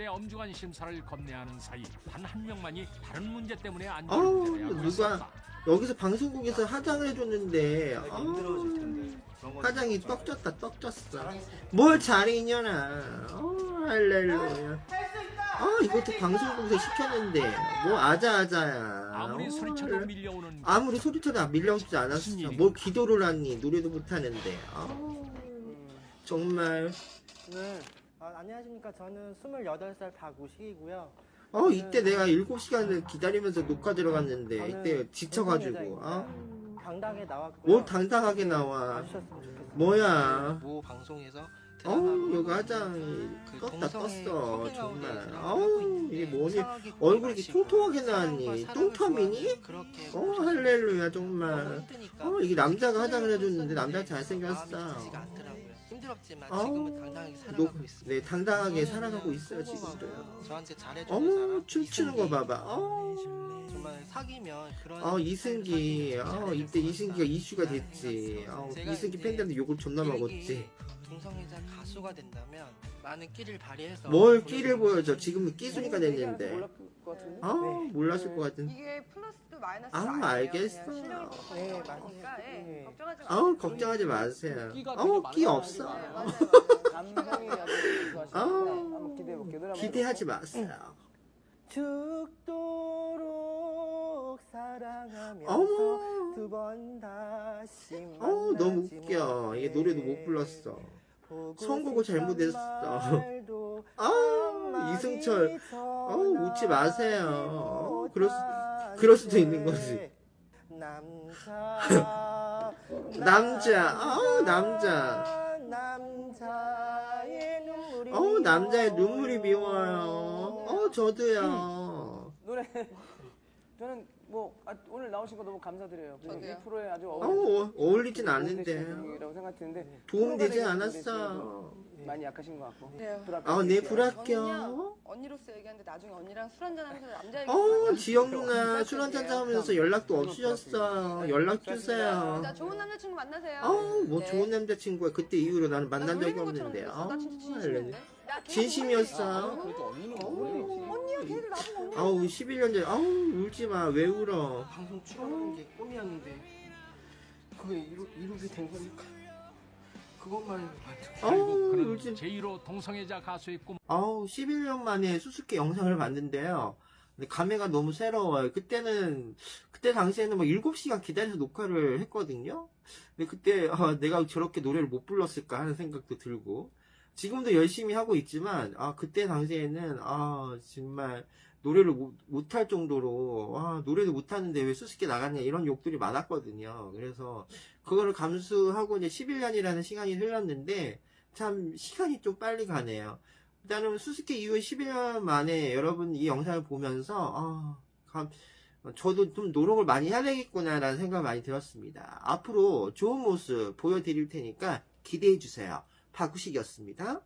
경찰의 엄중한 심사를 건네하는 사이 단 한 명만이 다른 문제 때문에 아우, 하고 누가-. 여기서 방송국에서 화장을 해줬는데 아, 아우, 힘들어질 텐데. 그런 거 화장이 떡졌다 떡 졌어. 뭘 잘해 이년아 어, 할렐루야. 아 이것도 방송국에서 시켰는데 뭐 아자아자야. 아무리 어, 소리쳐도 밀려오는 아무리 소리쳐도 밀려오지 않았어. 무슨? 뭘 기도를 하니 노래도 못하는데. 아우, 정말. 네. 아, 안녕하십니까. 저는 28살 박우식이고요. 어 이때 내가 7시간을 기다리면서 녹화 들어갔는데 저는 이때 지쳐가지고. 아, 당당하게 나왔고요. 뭘 당당하게 나와 와주셨으면 좋겠습니다. 뭐야 모 방송에서 어 여기 화장이 그 떴다 떴어 정말 어우 이게 뭐니 얼굴이 이렇게 통통하게 나왔니 그렇게 어 할렐루야 정말 어 이게 남자가 화장을 해줬는데 남자가 있었는데 잘생겼어 힘들었지만 어우, 지금은 당당하게 살아가고 녹- 있습니다. 네 당당하게 저는 살아가고 그냥 있어요 평범하고 지금도. 저한테 잘해주는 어머 사람? 춤추는 거 이승기. 봐봐. 어, 정말 사귀면 그런 어 이승기. 어 사귀면 이때 이승기가 것 이슈가 같다는 됐지 어. 제가 이승기 이제 팬들한테 욕을 존나 먹었지 동성애자 가수가 된다면 많은 끼를 발휘해서 뭘 끼를 보여줘 지금은 끼순이가 네, 됐는데 아 네. 몰랐을 것 같은 이게 플러스도 마이너스 아, 아니에요. 알겠어. 그냥 실력이 네, 거니까 맞습니다. 예, 네. 걱정하지 마세요. 아우 걱정하지 마세요 끼가 되게 많은 끼 없어. 맞아요. 감성이 아주 좋아하시니까 아우. 한번 기대해 볼게요. 노래 한번 기대하지 마세요 죽도록 사랑하면서 어머 두 번 다시 어우 너무 웃겨 얘 노래도 못 불렀어 선곡을 잘못했어. 한마디 이승철. 어우 웃지 마세요. 어, 그럴 수. 그럴 수도 있는 거지. 남자 남자. 아우 남자. 남자의 눈물이 남자의. 눈물이 미워요. 어 저도요. 노래 저는 뭐 아, 오늘 나오신 거 너무 감사드려요. 저도요. 이 프로에 아주 어우 어, 어울리진 않는데 되시는 분이라고 생각드는데 도움되지 프로가 않았어 분이 많이 약하신 것 같고 그래요. 불합격. 아내 저는요 불합격 언니로서 얘기하는데 나중에 언니랑 술 한잔 하면서 남자 얘기 어 지영 누나 술 한잔 하면서 연락도 없으셨어 연락 주세요 나 좋은 남자친구 만나세요. 아우 뭐 네. 좋은 남자친구야 그때 이후로 나는 나 만난 적이 놀리는 것처럼 없는데. 아우 나 진짜. 진심인데. 걔 진심이었어 그래도 언니는 걔들 나보고. 아우 11년 전에. 아우 울지 마왜 울어? 방송 출연하는 게 꿈이었는데 그게 이루, 이루게 된 거니까. 그것만 만족. 아우 결국 그는 울지 제1호 동성애자 가수의 꿈. 아우 11년 만에 수수께 영상을 봤는데요. 근데 감회가 너무 새로워요. 그때는 그때 당시에는 막 7시간 기다려서 녹화를 했거든요. 근데 그때 아, 내가 저렇게 노래를 못 불렀을까 하는 생각도 들고 지금도 열심히 하고 있지만 아 그때 당시에는 아 정말 노래를 못, 못할 정도로 아 노래도 못하는데 왜 수수께 나갔냐 이런 욕들이 많았거든요 그래서 그거를 감수하고 이제 11년이라는 시간이 흘렀는데 참 시간이 좀 빨리 가네요 일단은 수수께 이후에 11년 만에 여러분 이 영상을 보면서 아, 감- 저도 좀 노력을 많이 해야 되겠구나라는 생각 많이 들었습니다. 앞으로 좋은 모습 보여드릴 테니까 기대해 주세요. 박우식이었습니다.